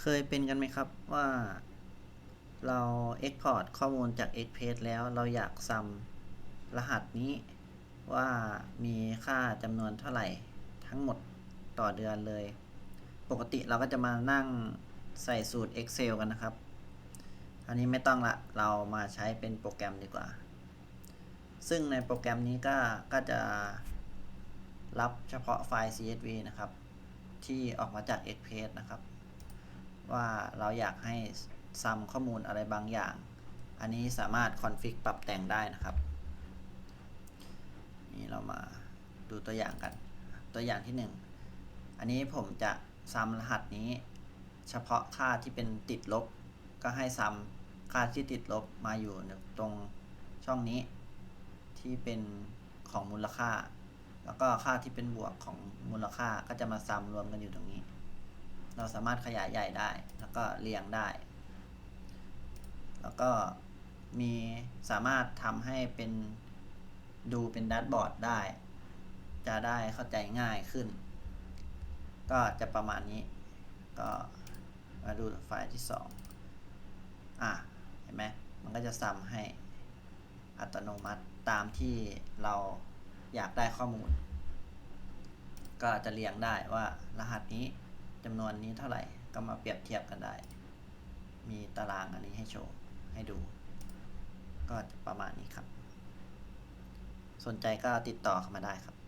เคยเป็นกันไหมครับว่าเรา Export ข้อมูลจาก Express แล้วเราอยากซ้ำรหัสนี้ว่ามีค่าจำนวนเท่าไหร่ทั้งหมดต่อเดือนเลย ปกติเราก็จะมานั่งใส่สูตร Excel กันนะครับอันนี้ไม่ต้องละ เรามาใช้เป็นโปรแกรมดีกว่า ซึ่งในโปรแกรมนี้ก็ก็จะรับเฉพาะไฟล์ CSV นะครับ ที่ออกมาจาก Express นะครับ ว่าเราอยากให้ซ้ำข้อมูลอะไรบางอย่าง อันนี้สามารถคอนฟิกปรับแต่งได้นะครับ นี่เรามาดูตัวอย่างกัน ตัวอย่างที่ 1 อันนี้ผมจะซ้ำรหัสนี้ เฉพาะค่าที่เป็นติดลบ ก็ให้ซ้ำค่าที่ติดลบมาอยู่ตรงช่องนี้ที่เป็นของมูลค่า แล้วก็ค่าที่เป็นบวกของมูลค่าก็จะมาซ้ำรวมกันอยู่ตรงนี้ เราสามารถขยายใหญ่ได้ แล้วก็เรียงได้ แล้วก็มีสามารถทำให้เป็นดูเป็นดัชบอร์ดได้ จะได้เข้าใจง่ายขึ้น ก็จะประมาณนี้ ก็มาดูไฟล์ที่สองอะ เห็นไหม มันก็จะซ้ำให้อัตโนมัติตามที่เราอยากได้ข้อมูล ก็จะเรียงได้ว่ารหัสนี้ จำนวนนี้เท่าไหร่ ก็มาเปรียบเทียบกันได้ มีตารางอันนี้ให้โชว์ ให้ดู ก็ประมาณนี้ครับ สนใจก็ติดต่อเข้ามาได้ครับ